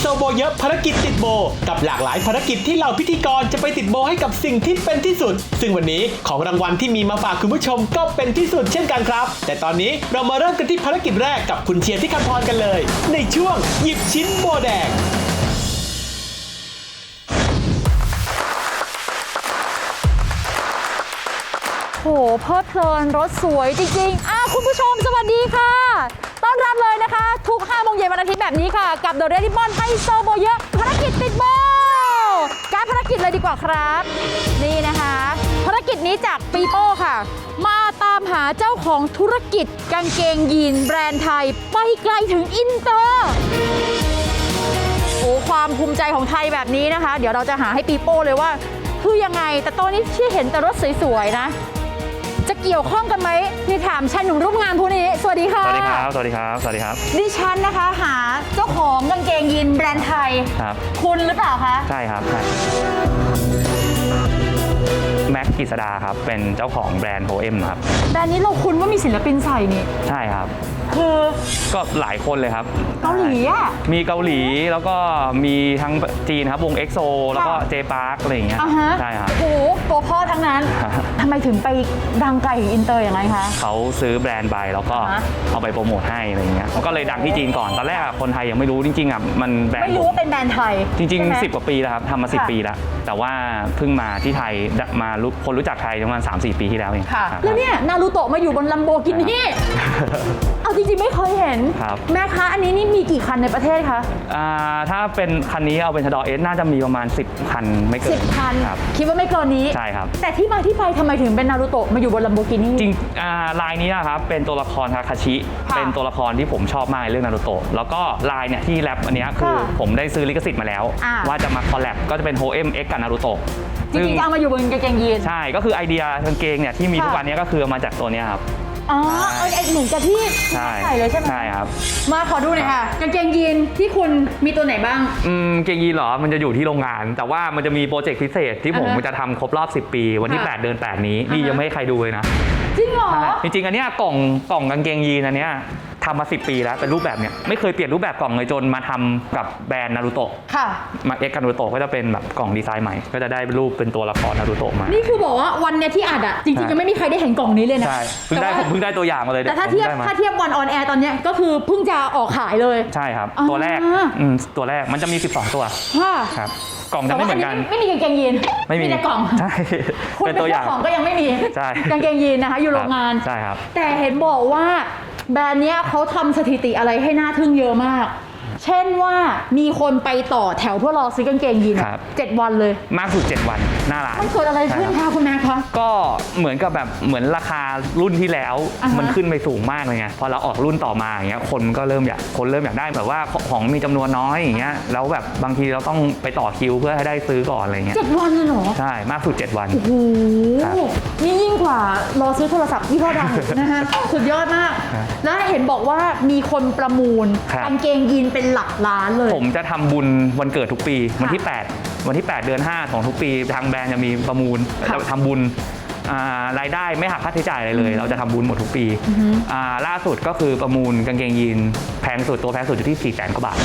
โซโบเยอะภารกิจติดโบ กับหลากหลายภารกิจที่เหล่าพิธีกรจะไปติดโบให้กับสิ่งที่เป็นที่สุด ซึ่งวันนี้ของรางวัลที่มีมาฝากคุณผู้ชมก็เป็นที่สุดเช่นกันครับ แต่ตอนนี้เรามาเริ่มกันที่ภารกิจแรกกับคุณเชียร์ที่คำพรกันเลย ในช่วงหยิบชิ้นโบแดงโหเพลิดเพลินรถสวยจริงๆอะคุณผู้ชมสวัสดีค่ะ รับเลยนะคะ ทุก5โมงเย็นวันอาทิตย์แบบนี้ค่ะ กับ The Red Ribbon ไฮโซโบเยอะภารกิจติดโบการภารกิจเลยดีกว่าครับ นี่นะคะ ภารกิจนี้จากปีโป้ค่ะ มาตามหาเจ้าของธุรกิจกางเกงยีนแบรนด์ไทย ไปไกลถึงอินเตอร์โอ้ความภูมิใจของไทยแบบนี้นะคะ เดี๋ยวเราจะหาให้ปีโป้เลยว่า คือยังไงแต่ตอนนี้ที่เห็นแต่รถสวยๆนะ เกี่ยวข้องกันไหมนี่ถามชายหนุ่มรูปงานผู้นี้ สวัสดีค่ะ สวัสดีครับ สวัสดีครับ สวัสดีครับ ดิฉันนะคะหาเจ้าของกางเกงยีนแบรนด์ไทย ครับ คุณหรือเปล่าคะ ใช่ครับใช่แม็กกิษดาครับ เป็นเจ้าของแบรนด์โฮเอ็มครับ แบรนด์นี้เราคุ้นว่ามีศิลปินใส่นี่ ใช่ครับ คือ ก็หลายคนเลยครับ เกาหลีอะมีเกาหลีแล้วก็มีทั้งจีนครับวงเอ็กโซแล้วก็ค่ะเจปาร์กอะไรอย่างเงี้ยอะฮะ ใช่ครับ โอ้โหตัวพ่อทั้งนั้นครับทำไมถึงไปดังไกลถึงอินเตอร์อย่างไรคะ เขาซื้อแบรนด์ไปแล้วก็อ่าฮะ เอาไปโปรโมทให้อะไรอย่างเงี้ยก็เลยดังที่จีนก่อนตอนแรกอะคนไทยยังไม่รู้จริงๆอะมันแบรนไม่ด์ผรู้มว่าเป็นแบรนด์ไทยจริง ใช่ไหม ๆ 10 กว่าปีแล้วครับทำมา ค่ะ 10 ปีแล้ว แต่ว่าเพิ่งมาที่ไทยมารู้คนรู้จักไทยประมาณ 3-4 ปีที่แล้วเองค่ะ รับ แล้วเนี่ยนารูโตะมาอยู่บนลัมโบกินี่ เอาจริงๆไม่เคยเห็น ครับ แม่คะอันนี้นี่มีกี่คันในประเทศคะ อ่าถ้าเป็นคันนี้เอาเป็นชดอเอสน่าจะมีประมาณ 10 คันไม่เกินสิบคัน ครับ คิดว่าไม่เกินนี้ ใช่ครับ แต่ที่มาที่ไปทำไมถึงเป็นนารูโตะมาอยู่บนลัมโบกินี่ จริงอ่าลายนี้นะครับเป็นตัวละครทาคาชิ ค่ะเป็นตัวละครที่ผมชอบมากในเรื่องนารูโตะแล้วก็ลายเนี่ยที่แรปอันเนี้ยคือค่ะผมได้ซื้อลิขสิทธิ์มาแล้ว อ่า ว่าจะมาคอลแลบก็จะเป็นโฮเอ็มเอ็กกับนารูโตะจริงๆจะเอามาอยู่บนกางเกงยีนใช่ก็คือไอเดียกางเกงเนี่ยที่มีค่ะทุกวันเนี้ยก็คือมาจากตัวเนี้ยครับอ๋อเออเหมือนกับที่ใช่ใส่เลยใช่ไหมใช่ครับ มาขอดูหน่อยค่ะกางเกงยีนที่คุณมีตัวไหนบ้าง อืมเกงยีนเหรอ มันจะอยู่ที่โรงงาน แต่ว่ามันจะมีโปรเจกต์พิเศษที่ผมอ่าฮะจะทำครบรอบ 10 ปี วันที่ค่ะ8เดือน 8 นี้นี่อ่าฮะยังไม่ให้ใครดูเลยนะ จริงเหรอ จริงๆ อันเนี้ยกล่องกล่องกางเกงยีนอันเนี้ย ทำมา 10 ปีแล้วเป็นรูปแบบเนี้ยไม่เคยเปลี่ยนรูปแบบกล่องเลยจนมาทำกับแบรนด์นารูโตะค่ะ มาเอ็กกับนารูโตะก็จะเป็นแบบกล่องดีไซน์ใหม่ ก็จะได้รูปเป็นตัวละครนารูโตะมา นี่คือบอกว่าวันเนี้ยที่อัดอะจริงๆใช่ยังไม่มีใครได้เห็นกล่องนี้เลยนะใช่เพิ่งได้แต่ผว่ามเพิ่งได้ตัวอย่างมาเลยแต่ถ้าผมเทียบได้มาถ้าเทียบวันออนแอร์ตอนเนี้ยก็คือเพิ่งจะออกขายเลยใช่ครับอ่าตัวแรกอืมตัวแรกมันจะมี 12 ตัวค่ะครับกล่องแต่จะไม่ว่าเหอัมืนอนนี้กันไม่มีกางเกงยีนไม่มีแต่กล่องใช่คุณเป็นเป็นตัวอเจ้าย่างของก็ยังไม่มีใช่กางเกงยีนนะคะอยู่โรงงานใช่ครับแต่เห็นบอกว่า แบรนด์เนี้ยเขาทำสถิติอะไรให้หน่าทึ่งเยอะมาก เช่นว่ามีคนไปต่อแถวเพื่อรอซื้อกางเกงยีนอะครับ เจ็ดวันเลยมากสุด 7 วันหน้าร้านมันเกิดอะไรขึ้นใช่คะคุณแม่คะ ก็เหมือนกับแบบเหมือนราคารุ่นที่แล้ว อ่าฮะ มันขึ้นไปสูงมากเลยไงพอเราออกรุ่นต่อมาอย่างเงี้ยคนก็เริ่มอยากคนเริ่มอยากได้แบบว่าของมีจำนวนน้อยอย่างเงี้ยแล้วแบบบางทีเราต้องไปต่อคิวเพื่อให้ได้ซื้อก่อนอะไรเงี้ยเจ็ดวันเลยเหรอใช่มากสุด 7 วัน โอ้โหครับนี่ยิ่งกว่ารอซื้อโทรศัพท์ยี่ห้อดังอีกนะฮะสุดยอดมาก ครับแล้วเห็นบอกว่ามีคนประมูลครับ กางเกงยีนเป็นหลักล้านเลย ผมจะทำบุญวันเกิดทุกปี วันที่ 8 วันที่ 8 เดือน 5 ของทุกปี ทางแบรนด์จะมีประมูลค่ะทำบุญอ่ารายได้ไม่หักค่าใช้จ่ายอะไรเลย เราจะทำบุญหมดทุกปีอือฮึ อ่าล่าสุดก็คือประมูลกางเกงยีนแพงสุดตัวแพงสุดอยู่ที่4 0 0 0 0 0กว่าบาท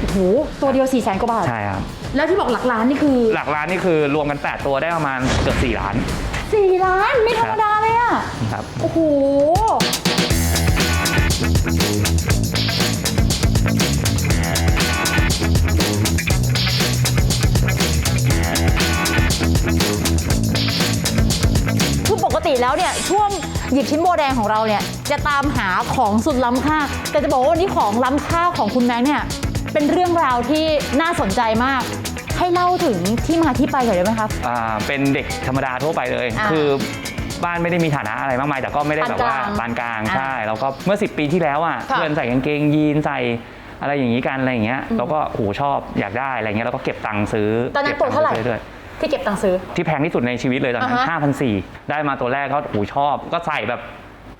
โอ้โหตัวเดียว4ี่แสนกว่าบาท ใช่ครับแล้วที่บอกหลักล้านนี่คือหลักล้านนี่คือรวมกัน 8 ตัวได้ประมาณเกือบ4ล้าน4ล้านไม่ธรรมดาเลยอะครับ โอ้โห คือปกติแล้วเนี่ยช่วงหยิบชิ้นโบแดงของเราเนี่ยจะตามหาของสุดล้ำค่า แต่จะบอกว่าวันนี้ของล้ำค่าของคุณแม็กซ์เนี่ยเป็นเรื่องราวที่น่าสนใจมาก ให้เล่าถึงที่มาที่ไปหน่อยได้ไหมครับอ่าเป็นเด็กธรรมดาทั่วไปเลย อ่าคือบ้านไม่ได้มีฐานะอะไรมากมายแต่ก็ไม่ได้แบบว่าปาปานนกกลาลางงใช่แล้วก็เมื่อ 10 ปีที่แล้วอะค่ะ เพื่อนใส่กางเกงยีนใส่อะไรอย่างนี้กันอะไรอย่างเงี้ยเราก็โอ้โหชอบอยากได้อะไรเงี้ยเราก็เก็บตังค์ซื้อตอนนั้นก็บตัวเท่าไหร่ ซื้อเรื่อย ที่เก็บตังค์ซื้อๆที่แพงที่สุดในชีวิตเลยตอนนั้นอ่าฮะ ห้าพันสี่ได้มาตัวแรกก็โอ้โหชอบ ก็ใส่แบบ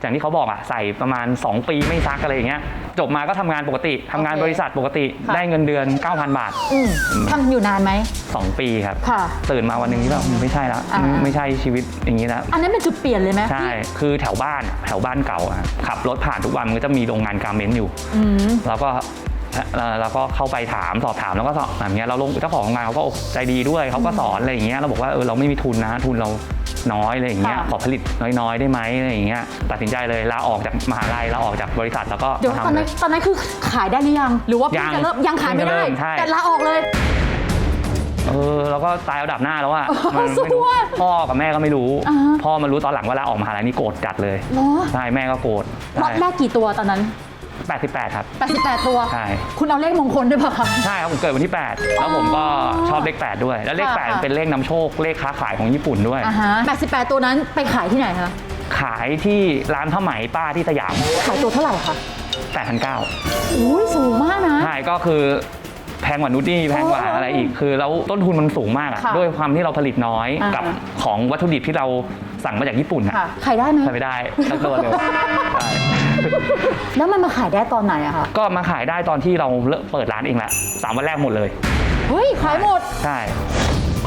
อย่างที่เขาบอกอะใส่ประมาณ 2 ปีไม่ซักอะไรอย่างเงี้ย จบมาก็ทำงานปกติทำงานโอเคบริษัทปกติค่ะ ได้เงินเดือน 9,000 บาท อืมทำอยู่นานไหม 2 ปีครับ ค่ะ ตื่นมาวันหนึ่งที่แบบไม่ใช่แล้วอ่า ไม่ใช่ชีวิตอย่างนี้แล้ว อันนั้นเป็นจุดเปลี่ยนเลยไหมใช่คือแถวบ้านอะแถวบ้านเก่าอะขับรถผ่านทุกวันมันก็จะมีโรงงานการเมนต์อยู่ อืม แล้วก็ แล้วเราก็เข้าไปถามสอบถามแล้วก็สอบแบบเนี้ยเราลงเจ้าของโรงงานเขาก็ใจดีด้วยเขาก็สอนอะไรอย่างเงี้ยเราบอกว่าเออเราไม่มีทุนนะทุนเราน้อยอะไรอย่างเงี้ยค่ะขอผลิตน้อยๆ ได้ไหมอะไรอย่างเงี้ยตัดสินใจเลยลาออกจากมหาลัยลาออกจากบริษัทแล้วก็เดี๋ยวมาตอนทำเลนั้นยตอนนั้นคือขายได้หรือยัง หรือว่าเพิ่งยังจะเริ่มยังขายไม่ได้เพิ่งจะเริ่มใช่แต่ลาออกเลยเออแล้วก็ตายเอาดับหน้าแล้วอะโอ้โหมันไม่รู้สู้อะพ่อกับแม่ก็ไม่รู้อ่าฮะพ่อมารู้ตอนหลังเวลาออกมหาลัยนี่โกรธจัดเลยเหรอใช่แม่ก็โกรธล็อตแรกกี่ตัวตอนนั้น แปดสิบแปดครับ 88 ตัว ใช่ คุณเอาเลขมงคลด้วยป่ะคะ ใช่ครับผมเกิดวันที่ 8 แล้วผมก็ชอบเลข 8 ด้วย แล้วเลข ค่ะ 8 เป็นเลขนำโชคเลขค้าขายของญี่ปุ่นด้วย อ่าฮะ88 ตัวนั้นไปขายที่ไหนคะ ขายที่ร้านผ้าไหมป้าที่สยามขายตัวเท่าไหร่คะ8,900 อุ้ยสูงมากนะ ใช่ก็คือ แพงกว่านูดี้แพงกว่าอ๋อออะไรอีกคือแล้วต้นทุนมันสูงมากอะค่ะด้วยความที่เราผลิตน้อยอ่ากั กับของวัตถุดิบที่เราสั่งมาจากญี่ปุ่นอะค่ะขายได้ไหมใช้ไม่ได้ทั้งตัวเลยใช่แล้วมันมาขายได้ตอนไหนอะคะก็มาขายได้ตอนที่เราเริ่มเปิดร้านเองแหละสามวันแรกหมดเลย เฮ้ยขายหมด ใช่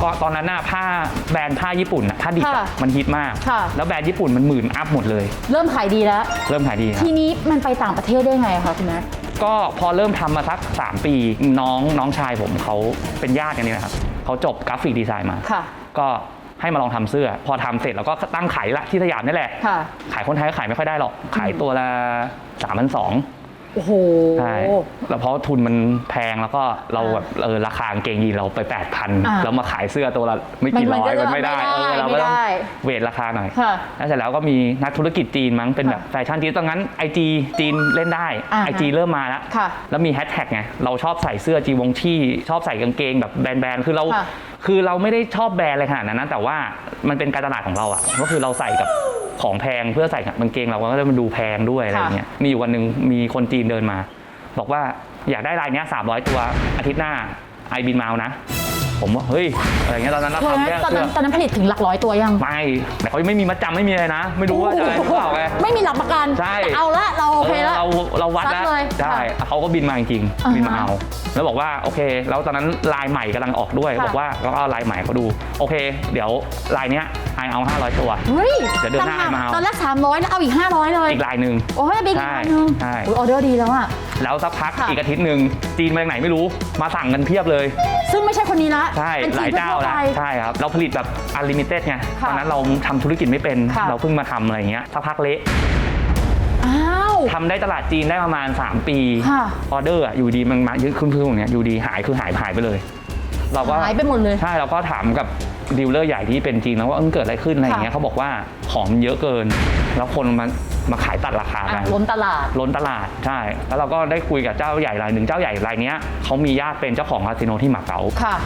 ก็ตอนนั้นน่ะผ้าแบรนด์ผ้าญี่ปุ่นน่ะผ้าดิบอะค่ะมันฮิตมาก ค่ะ แล้วแบรนด์ญี่ปุ่นมันหมื่นอัพหมดเลย เริ่มขายดีแล้ว เริ่มขายดีครับ ทีนี้มันไปต่างประเทศได้ไงอะคะคุณแม่ ก็พอเริ่มทำมาสัก 3 ปีน้องน้องชายผมเขาเป็นญาติกันนี่นะครับเขาจบกราฟิกดีไซน์มาค่ะก็ให้มาลองทำเสื้อ พอทำเสร็จเราก็ตั้งขายละที่สยามนี่แหละค่ะขายคนไทยก็ขายไม่ค่อยได้หรอกขายตัวละ3 2 0 0 โอ้โหใช่แล้วเพราะทุนมันแพงแล้วก็เราแบบเออราคากางเกงยีนเราไปอ่า8,000แล้วมาขายเสื้อตัวละไม่กี่มันร้อยก็มันไม่ได้ไม่ได้เออเราก็ต้องไม่ได้เวทราคาหน่อยค่ะแล้วเสร็จแล้วก็มีนักธุรกิจจีนมั้งเป็นแบบค่ะแฟชั่นจีนตอนนั้นไอจีจีนเล่นได้อ่าไอจีเริ่มมาแล้วค่ะแล้วมีแฮชแท็กไงเราชอบใส่เสื้อจีวงชี่ชอบใส่กางเกงแบบแบรนด์ๆคือเรา ค่ะคือเราไม่ได้ชอบแบรนด์อะไรขนาดนั้นนะแต่ว่ามันเป็นการตลาดของเราอะก็คือเราใส่กับของแพงเพื่อใส่กับกางเกงเราก็ได้มันดูแพงด้วยอะไรอย่างเงี้ยมีอยู่วันหนึ่งมีคนจีนเดินมา บอกว่าอยากได้ลายเนี้ย300ตัวอาทิตย์หน้าไอบินมาเอานะ ผมว่าเฮ้ยอะไรเงี้ยตอนนั้นเราเฮ้ยทำแค่ตอนเสื้นั้อนตอนนั้นผลิตถึงหลักร้อยตัวยัง ไม่แต่เขาไม่มีมัดจำไม่มีอะไรนะ ไม่รู้ว่าจะอะไรหรือเปล่าไง ไม่มีหลักประกันใช่ แต่เอาละเราโอเคแล้วเราเราวัดแล้วซัดเลยใช่ค่ะเขาก็บินมาจริงอ่าฮะๆบินมาเอา แล้วบอกว่าโอเค แล้วตอนนั้นลายใหม่กำลังออกด้วย ค่ะ บอกว่าก็เอาลายใหม่เขาดู โอเค เดี๋ยวลายเนี้ยไอเอา 500 ตัว เฮ้ยเดี๋ยวเดือนหน้าต่งกมาเอา ตอนแรก300แล้วเอาอีก 500เลยอีกลายหนึ่ง โอ้ยเป็นอีกใช่อันหนึงใช่ อุ๊ยออเดอร์ดีแล้วอะแล้วสักพักค่ะ อีกอาทิตย์หนึ่งจีนมาจากไหนไม่รู้ มาสั่งกันเพียบเลย ซึ่งไม่ใช่คนนี้ละใช่เป็นหลายจีนเจ้าทั่วแล้วไปใช่ครับ เราผลิตแบบอันลิมิเต็ดไงค่ะตอนนั้นเราทำธุรกิจไม่เป็นค่ะเราเพิ่งมาทำอะไรอย่างเงี้ยสักพักเละอ้าวทำได้ตลาดจีนได้ประมาณ 3 ปีค่ะออเดอร์อะอยู่ดีมันมาเยอะขึ้นเพิ่มอย่างเงี้ยอยู่ดีหายคือหายหายไปเลย เราก็หายไปหมดเลยใช่เราก็ถามกับ ดีลเลอร์ใหญ่ที่เป็นจีนแล้วว่าเออเกิดอะไรขึ้นอะไรอย่างเงี้ยค่ะเขาบอกว่าของมันเยอะเกิน แล้วคนมันมาขายตัดราคาอะกันล้นตลาดล้นตลาดใช่ แล้วเราก็ได้คุยกับเจ้าใหญ่รายหนึ่งเจ้าใหญ่รายเนี้ยเขามีญาติเป็นเจ้าของคาสิโนที่มาเก๊าค่ะ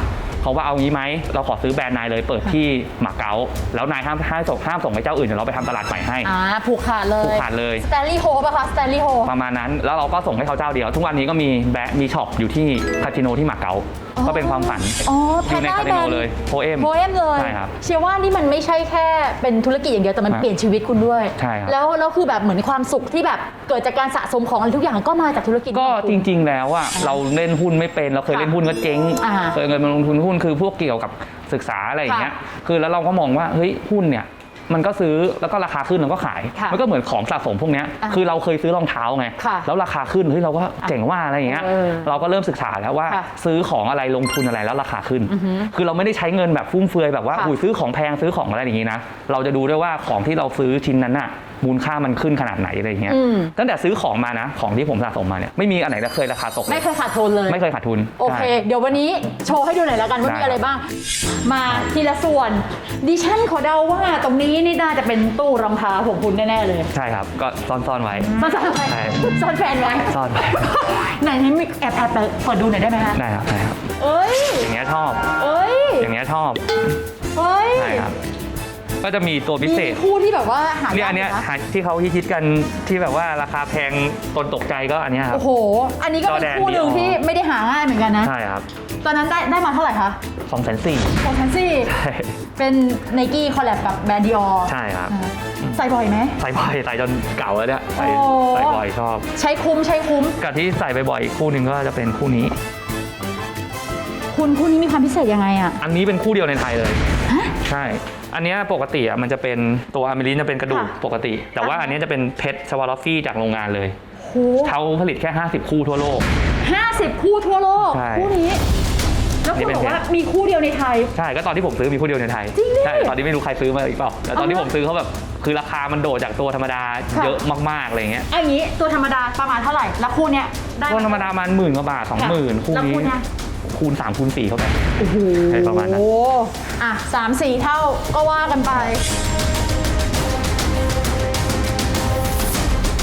เขาว่าเอางี้ไหมเราขอซื้อแบรนด์นายเลยเปิดที่มาเก๊าแล้วนายห้ามห้ามส่งห้ามส่งไปเจ้าอื่นเดี๋ยวเราไปทำตลาดใหม่ให้อ่าผูกขาดเลยผูกขาดเลยสแตนลีย์โฮป่ะคะสแตนลีย์โฮประมาณนั้นแล้วเราก็ส่งให้เขาเจ้าเดียว ทุกวันนี้ก็มีแบรนด์มีช็อปอยู่ที่คาสิโนที่มาเก๊าอ๋อ ก็เป็นความฝันอ๋ออแพยู่นในด้าคาสิแบรโนนด์เลยโพเอมโพเอมเลยใช่ครับ เชื่อว่านี่มันไม่ใช่แค่เป็นธุรกิจอย่างเดียวแต่มันครับเปลี่ยนชีวิตคุณด้วย ใช่ครับ แล้วแล้วคือแบบเหมือนความสุขที่แบบเกิดจากการสะสมของอะไรทุกอย่างก็มาจากธุรกิจก็ของจคุณริง ๆ แล้วอะเราเล่นหุ้นไม่เป็นเราเคยค่ะเล่นหุ้นก็เจ๊งอ่าเคยเงินมาลงทุนหุ้นคือพวกเกี่ยวกับศึกษาอะไรอย่างเงี้ยค่ะคือแล้วเราก็มองว่าเฮ้ยหุ้นเนี่ย มันก็ซื้อแล้วก็ราคาขึ้นเราก็ขาย ค่ะมันก็เหมือนของสะสมพวกเนี้ยอะคือเราเคยซื้อรองเท้าไง ค่ะแล้วราคาขึ้นเฮ้ยเราก็เจ๋งว่าอะไรอย่างเงี้ยเออเราก็เริ่มศึกษาแล้วว่าค่ะซื้อของอะไรลงทุนอะไรแล้วราคาขึ้นอือฮึคือเราไม่ได้ใช้เงินแบบฟุ่มเฟือยแบบว่าค่ะ อุ้ยซื้อของแพงซื้อของอะไรอย่างงี้นะเราจะดูด้วยว่าของที่เราซื้อชิ้นนั้นน่ะ มูลค่ามันขึ้นขนาดไหนอะไรอย่างเงี้ยอืม ตั้งแต่ซื้อของมานะ ของที่ผมสะสมมาเนี่ยไม่มีอันไหนเคยราคาตกเลไม่ยเคยขาดทุนเลย ไม่เคยขาดทุนโอเค ใช่ เดี๋ยววันนี้โชว์ให้ดูหน่อยแล้วกันว่าได้ มีอะไรบ้าง มาทีละส่วน ดิฉันขอเดาว่าตรงนี้นี่น่าจะเป็นตู้รองเท้าของคุณแน่ๆเลยใช่ครับก็ซ่อนๆไว้ ซ่อนซ่อนไว้ใช่ ซ่อนแฟนไว้ซ่อนไว้ไหนไหนมีแอบแอบเปิดเปิดดูหน่อยได้ไหมฮะได้ครับได้ครับ เอ้ย อย่างเงี้ยชอบ เอ้ย อย่างเงี้ยชอบเอ้ย ใช่ครับ ก็จะมีตัวพิเศษ มีคู่ที่แบบว่าหายากเนี่ยอันเนี้ยะหาที่เขาฮิตๆกันที่แบบว่าราคาแพงตนตกใจก็อันเนี้ยครับ โอ้โห อันนี้ก็จอเป็นแดนคู่หนึ่ง Dior ที่ไม่ได้หาง่ายเหมือนกันนะ ใช่ครับตอนนั้นได้ได้มาเท่าไหร่คะสองแสนสี่โอทันซี่ใช่เป็นไนกี้คอลแลบกับแบรนด์ดิออใช่ครับ ใส่บ่อยไหม ใส่บ่อยใส่จนเก่าแล้วเนี่ยใส่โอ้ ใส่บ่อยชอบ ใช้คุ้มใช้คุ้ม กับที่ใส่บ่อยๆอีกคู่หนึ่งก็จะเป็นคู่นี้ คุณคู่นี้มีความพิเศษยังไงอะอันนี้เป็นคู่เดียวในไทยเลย ฮะ ใช่ อันเนี้ยปกติอะมันจะเป็นตัวอะมิลินจะเป็นกระดูกค่ะ ปกติ แต่ว่าอ่าอันเนี้ยจะเป็นเพชรสวาลอฟฟี่จากโรงงานเลยโหเขาผลิตแค่ 50 คู่ทั่วโลก50คู่ทั่วโลก ใช่คู่นี้ แล้วคุณบอกว่ามีคู่เดียวในไทย ใช่ ก็ตอนที่ผมซื้อมีผู้เดียวในไทย จริงดิใช่ ตอนนี้ไม่รู้ใครซื้อมาอีกเปล่า แต่ตอนที่เอาผมซื้อเขาแบบ คือราคามันโดดจากตัวธรรมดาค่ะ เยอะมากๆอะไรเงี้ยอันนี้ตัวธรรมดาประมาณเท่าไหร่ แล้วคู่เนี้ยได้ตัวธรรมดามันหมื่นกว่าบาทสองหมื่นคู่แล้วนี้ คู่เนี้ย คูณสามคูณสี่เข้าไป โอ้โหใช่ประมาณนั้น อะสามสี่เท่าก็ว่ากันไป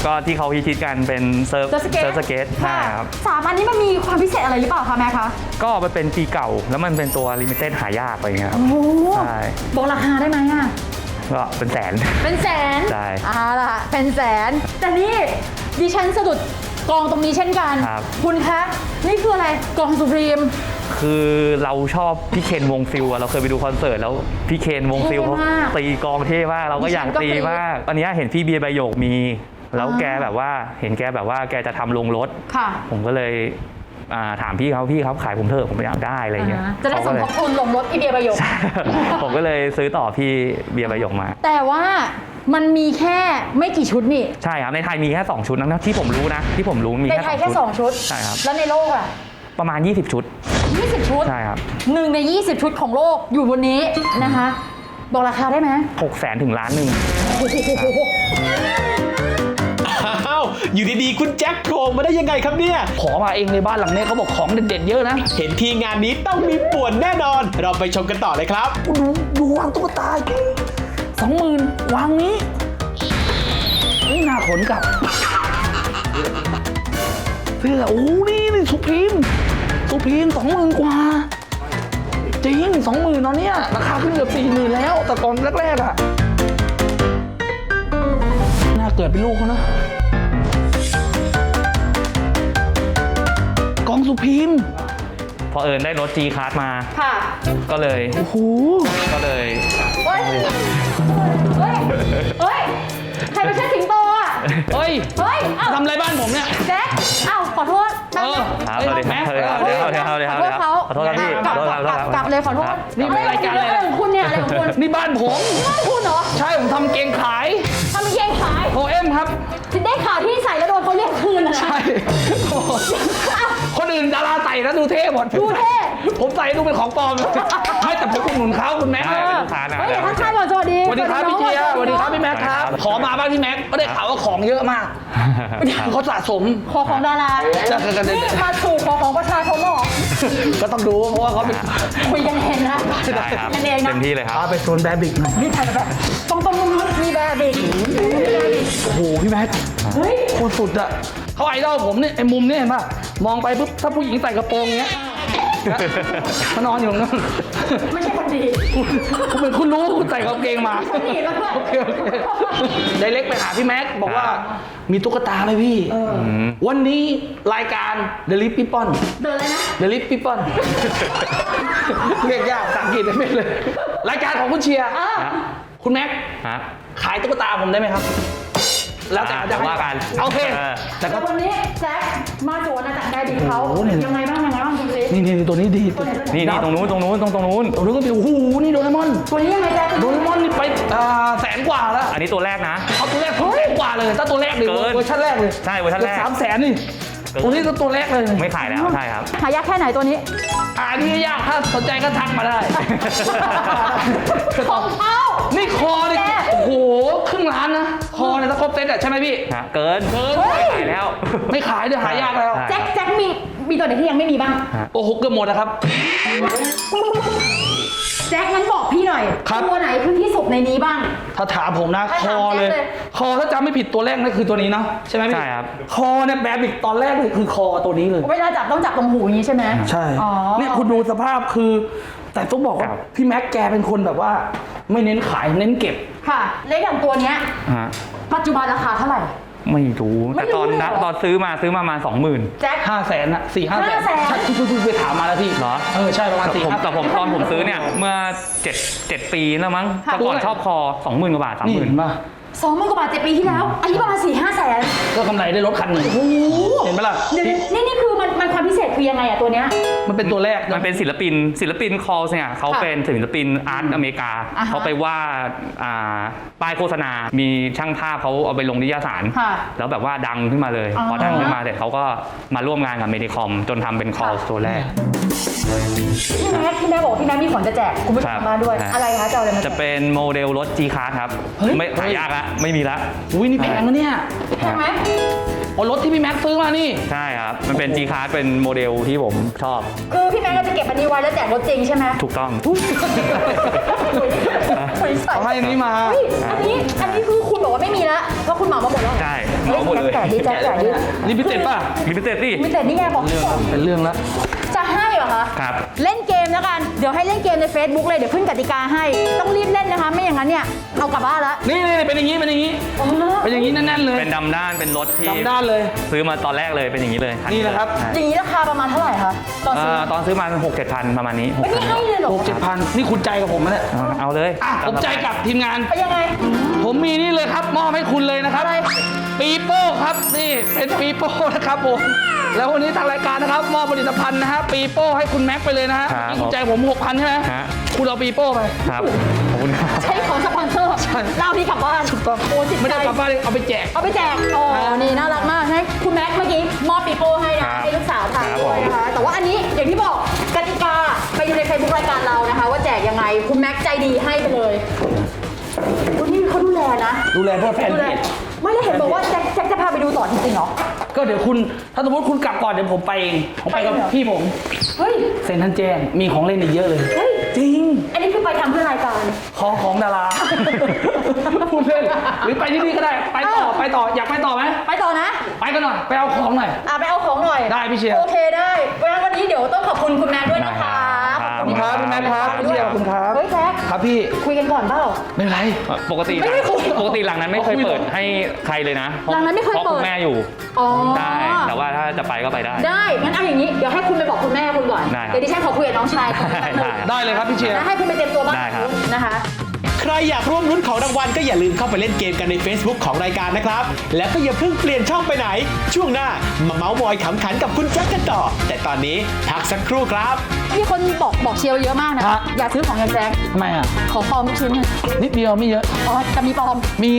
ก็ที่เขาฮิตๆกันเป็นเซิร์ฟเซิร์ฟสเก็ตเซิร์ฟสเก็ตใช่ค่ะครับ สามอันนี้มันมีความพิเศษอะไรหรือเปล่าคะแม่คะ ก็มันเป็นปีเก่าแล้วมันเป็นตัวลิมิเต็ดหายากอะไรเงี้ยครับ โอ้โหใช่ บอกราคาได้ไหมอะ ก็เป็นแสน เป็นแสนใช่ อ่าล่ะ เป็นแสน แต่นี่ดิฉันสะดุด กองตรงนี้เช่นกันครับคุณคะนี่คืออะไรกองสุพรีม คือเราชอบพี่เคนวงฟิลอะเราเคยไปดูคอนเสิร์ตแล้วพี่เคนวงฟิลเขาเท่มากตีกลองเท่มากเราก็อยากดิฉันก็ตีตีมากตอนนี้เห็นพี่เบียร์ใบโยกมี แล้วอ่าแกแบบว่าเห็นแกแบบว่าแกจะทำลงรถ ค่ะผมก็เลยอ่าถามพี่เขาพี่เขาขายผมเถอะผมอยากได้อะไรเงี้ยอ่าจะได้สเขามก็เลย ทบทุนลงรถอีเดียประโยค ผมก็เลยซื้อต่อพี่เบียร์ใบโยกมา แต่ว่า มันมีแค่ไม่กี่ชุดนี่ ใช่ครับ ในไทยมีแค่ 2 ชุดนะที่ผมรู้นะ ที่ผมรู้มีในแค่ไทยสแค่องชุด2ชุด ใช่ครับ แล้วในโลกอะประมาณ 20 ชุด 20 ชุด ใช่ครับหนึ่งใน 20 ชุดของโลกอยู่บนนี้นะคะ บอกราคาได้ไหม6 0แสนถึงล้านหนึ่งโอ้โหอ้าวอยู่ดีๆ คุณแจ็คโผล่มาได้ยังไงครับเนี่ย ขอมาเองในบ้านหลังเนี้ยเขาบอกของเด็ดๆเยอะนะ เห็นทีงานนี้ต้องมีป่วนแน่นอน เราไปชมกันต่อเลยครับ ดูดูวางตุ๊กตา สองหมื่นวางนี้นี่น่าขนกลับ เสื้อโอ้นี่นี่สุพีมสุพีมสองหมื่นกว่า จริงสองหมื่นตอนเนี้ยราคาขึ้นเกือบสี่หมื่นแล้ว แต่ก่อนแรกๆอะน่าเกิดเป็นลูกเขานะกองสุพีม พอเอิญได้รถ G Class มา ค่ะก็เลยโอ้โหก็เลยเฮ้ย เฮ้ย เฮ้ย ใครมาเชิดสิงโตอะ เฮ้ยเฮ้ย เอ้าทำอะไรบ้านผมเนี่ย แจ็คเอ้าขอโทษแป๊บนึงครับสวัสดีครับสวัสดีครับสวัสดีครับสวัสดีครับสวัสดีครับขอโทษเขาขอโทษครับพี่กลับขอโทษกคลัรับบกลับเลยขอโทษนี่เป็นรายการอะไรอะไรของคุณเนี่ยอะไรของคุณนี่บ้านผมบ้านคุณเหรอใช่ผมทำเกงขายทำเกงขายโอเอ็มครับ ได้ข่าวที่ใส่แล้วโดนเขาเรียกคืนนะนะใช่โอ้โหคนอื่นดาราใส่แล้วดูเท่หมดดูเท่ ผมใส่ดูเป็นของปลอม ไม่แต่ผมอุดหนุนเขาคุณแม็กซ์ใช่เป็นลูกค้านะ เฮ้ยเดี๋ยวทักทายก่อนสวัสดีสวัสดีครับพี่เจียสวัสดีครับพี่แม็กซ์ครับ ขอมาบ้างพี่แม็กซ์ก็ได้ข่าวว่าของเยอะมากเขาสะสม ขอของดาราจะกันกันนี่มาสู่ขอของประชาชนเหรอก็ต้องดูเพราะว่าเขาเป็นคุยกันเห็นนะได้ครับกันเองนะเต็มที่เลยครับพาไปโซนแบบิกหน่อยนี่ถ่ายแบบตรงตรงๆนู้นมีแบบอีกโอ้โหพี่แม็กซ์เฮ้ยโคตรสุดอะเขาไอดอลผมเนี่ยไอ้มุมเนี่ยเห็นป่ะ มองไปปุ๊บถ้าผู้หญิงใส่กระโปรงเงี้ยมานอนอยู่ตรงนั้นไม่ใช่คนดีคุณเหมือนคุณรู้คุณใส่กางเกงมาหนีมาด้วยโอเคโอเคไดเล็กไปหาพี่แม็กซ์บอกว่ามีตุ๊กตาไหมพี่ วันนี้รายการ The Lip People เดินเลยนะ The Lip People เรียกยากภาษาอังกฤษได้ไหมเลย รายการของคุณเชียร์อ่าคุณแม็กซ์ฮะขายตุ๊กตาผมได้ไหมครับ แล้วแต่อ่าจะให้ว่ากันโอเคเออแต่ก็แต่วันนี้แจ็คมาสวนอาจารย์ได้ดีเขาโอ้โหเนี่ย ยังไงบ้างยังไงบ้างคุณลินี่นี่นี่ตัวนี้ดีตัวไหนตัวไหนนี่นี่ตรงนู้นตรงนู้นตรงตรงนู้น ตัวนี้ก็ดีโอ้โหนี่โดเรมอนตัวนี้ยังไงแจ็คโดเรมอนนี่ไปอ่าแสนกว่าแล้วอันนี้ตัวแรกนะ เอาตัวแรกแสนกว่าเลยถ้าตัวแรกดิเกินเวอร์ชันแรกเลยใช่เวอร์ชันแรก สามแสนนี่ตัวนี้ก็ตัวแรกเลยไม่ขายแล้วใช่ครับ หายากแค่ไหนตัวนี้ อ่านี่ยากถ้าสนใจก็ทักมาได้ ของเขา นี่คอนี่แกโอ้โหครึ่งล้านนะ คอเนี่ยถ้าครบเซตอะใช่ไหมพี่ ฮะเกินเกินไม่ขายแล้ว ไม่ขายเดี๋ยวหายากแล้วใช่แจ็คแจ็คมีมีตัวไหนที่ยังไม่มีบ้าง โอ้โหเกือบหมดนะครับ แจ็คงั้นบอกพี่หน่อย ครับ ตัวไหนคือที่สุดในนี้บ้าง ถ้าถามผมนะถ้าคถามอเลย แจ๊คเลย คอถ้าจำไม่ผิดตัวแรกนั่นคือตัวนี้เนาะใช่ไหมพี่ใช่ครับ คอเนี่ยแบบอีกตอนแรกเลยคือคอตัวนี้เลย เวลาจับต้องจับตรงหูอย่างนี้ใช่ไหมใช่ อ๋อเนี่ยคุณดูสภาพคือ แต่ต้องบอกว่าครับ พี่แม็กแกเป็นคนแบบว่า ไม่เน้นขายเน้นเก็บค่ะเล็กอย่างตัวเนี้ย ฮะปัจจุบันราคาเท่าไหร่ ไม่รู้ไม่แต่รู้ตอนเลยเหรนัอตอนซื้อมาซื้อมาประมาณสองหมื่นแจ็ค ห้าแสนอะสี่ห้าแสน500,000 ใช่คุณคุณไปถามมาแล้วพี่เหรอเออใช่ประมาณแต่สี่ผมห้า แต่ผมตอนผมซื้อเนี่ย เมื่อเจ็ดเจ็ดปีแล้วมั้งค่ะ แต่ก่อนชอบคอสองหมื่นกว่าบาทสามนี่หมื่นเห็นป่ะ สองหมื่นกว่าบาทเจ็ดปีที่แล้ว อันนี้ประมาณสี่ห้าแสนก็กำไรได้รถคันหนึ่งโอ้โหเห็นไหมล่ะเดี๋ยวนี่นี่คือมันมันความพิเศษคือยังไงอะตัวเนี้ย มันเป็นตัวแรกมันเป็นศิลปิน ศิลปินคอลเนี่ยเขาค่ะเป็นศิลปินอาร์ตอเมริกา อ่าฮะเขาไปวาดอ่าป้ายโฆษณา มีช่างภาพเขาเอาไปลงนิตยสาร ค่ะแล้วแบบว่าดังขึ้นมาเลย อ๋อพอดังขึ้นมาเสร็จเขาก็มาร่วมงานกับเมดิคอม จนทำเป็นคอลตัวแรก พี่แม็กพี่แม็กบอกว่าพี่แม็กมีของจะแจกคุณผู้ชครัมบมาด้วย ครับ อะไรคะจะเอาอะไรมาแจจะกเป็นโมเดลรถ G Class ครับเฮ้ยไม่หายากละไม่มีละอุ้ยนี่แพงนะเนี่ยใช่ไหมโอ้รถที่พี่แม็กซ์ซื้อมานี่ ใช่ครับ มันเป็น G Class เป็นโมเดลที่ผมชอบ คือพี่แม็กก็จะเก็บอันนี้ไว้แล้วแจกรถจริงใช่ไหมถูกต้องคุยใส่เอาให้อันนี้มาเฮ้ยอันนี้ อันนี้คือคุณบอกว่าไม่มีละเพราะคุณเหมามาหมดแล้วใช่เฮ้ยเหมาหมดเลยแจกดิแจกแจกดิลิมิเต็ดป่ะลิมิเต็ดสิมีแต่นี่ไงบอกเรื่องเป็นเรื่องแล้วจะให้เหรอคะครับเล่นเกม แล้วกัน เดี๋ยวให้เล่นเกมใน Facebook เลย เดี๋ยวขึ้นกติกาให้ ต้องรีบเล่นนะคะ ไม่อย่างนั้นเนี่ย เอากลับบ้านละนี่นี่เป็นอย่างนี้เป็นอย่างนี้อ๋อเป็นอย่างนี้แน่นๆเลยเป็นดำด้านเป็นรถที่จำด้านเลย ซื้อมาตอนแรกเลยเป็นอย่างนี้เลยนี่นะครับใช่อย่างนี้ราคาประมาณเท่าไหร่คะตอนเอ่ซื้ออตอนซื้อมาหกเจ็ดพันประมาณนี้หกไม่พันให้เลยเหรอหกเจ็ดพันนี่คุณใจกับผมไหมเนี่ยเอาเลยอะผมใจกับทีมงานไปยังไงผมมีนี่เลยครับมอบให้คุณเลยนะครับอะไรปีโป้ครับนี่เป็นปีโป้นะครับผมแล้ววันนี้ทางรายการนะครับมอบผลิตภัณฑ์นะฮะปีโป้ให้คุณแม็กซ์ไปเลยนะฮะครับนี่คุณใจผมหกพันใช่ไหมฮะ คุณเอาปีโป้ไปครับขอบคุณครับ ใช้ของสปอนเซอร์เล่าที่กลับบ้านถูกต้องโอ้จิตไม่ใจได้กลับบ้านเลยเอาไปแจก เอาไปแจกอ๋อนี่น่ารักมากให้คุณแม็กซ์เมื่อกี้มอบปีโป้ให้ครันะบให้ลูกสาวทานครับด้วยนะคะ แต่ว่าอันนี้อย่างที่บอกกติกาไปดูใน Facebook รายการเรานะคะ ว่าแจกยังไงคุณแม็กซ์ใจดีให้ไปเลยคุณนี่เขาดูแลนะ ดูแลเพื่อแฟนดูเพแลจ ไม่ได้เห็นบอกว่าแจ็คแจ็คจะพาไปดูต่อจริงๆเหรอ ก็เดี๋ยวคุณ ถ้าสมมติคุณกลับก่อนเดี๋ยวผมไปเองผมไปกับไปเหรอ พี่ผมเฮ้ย เซ็นทรันแจ้งมีของเล่นอีกเยอะเลย เฮ้ย จริง อันนี้คือไปทำเพื่อรายการ ของของดารา พูดเล่นหรือไปที่นี่ก็ได้ ไปต่อ เออ ไปต่อ อยากไปต่อไหม ไปต่อนะ ไปกันหน่อย ไปเอาของหน่อย อะไปเอาของหน่อยได้พี่เชียร์ โอเคได้เพราะฉะนั้นวันนี้เดี๋ยวต้องขอบคุณคุณแม็กซ์ด้วยนะคะได้ขอบคุณครับคุณแม่ครับพี่เชียร์ขอบคุณครับ เฮ้ยแจ็ค ครับพี่ คุยกันก่อนเปล่า ไม่เป็นไร ปกติไม่ได้คุยปกติหลังนั้นไม่เคยคุยเปิดให้ใครเลยนะหลังนั้นไม่เคยเพราะเปิดคุณแม่อยู่อ๋อ ได้แต่ว่าถ้าจะไปก็ไปได้ ได้ งั้นเอาอย่างนี้ เดี๋ยวให้คุณไปบอกคุณแม่คุณก่อน ได้ครับเดี๋ยวดิฉันขอคุยกับน้องชายก่อนได้ได้ ได้เลยครับพี่เชียร์แล้วให้คุณไปเตรียมตัวบ้างได้ครับ นะคะใค รอยากร่วมลุ้นของรางวัลก็อย่าลืมเข้าไปเล่นเกมกันใน Facebook ของรายการนะครับ แล้วก็อย่าเพิ่งเปลี่ยนช่องไปไหน ช่วงหน้ามาเมาส์มอยขำขันกับคุณแจ็คกันต่อ แต่ตอนนี้พักสักครู่ครับ มีคนบอกบอกเชียร์เยอะมากนะฮะ อย่าซื้อของอย่างแจ็คทำไมอะ ขอปลอมทุกชิ้นหน่อยนิดเดียวไม่เยอะ อ๋อแต่มีปลอม มี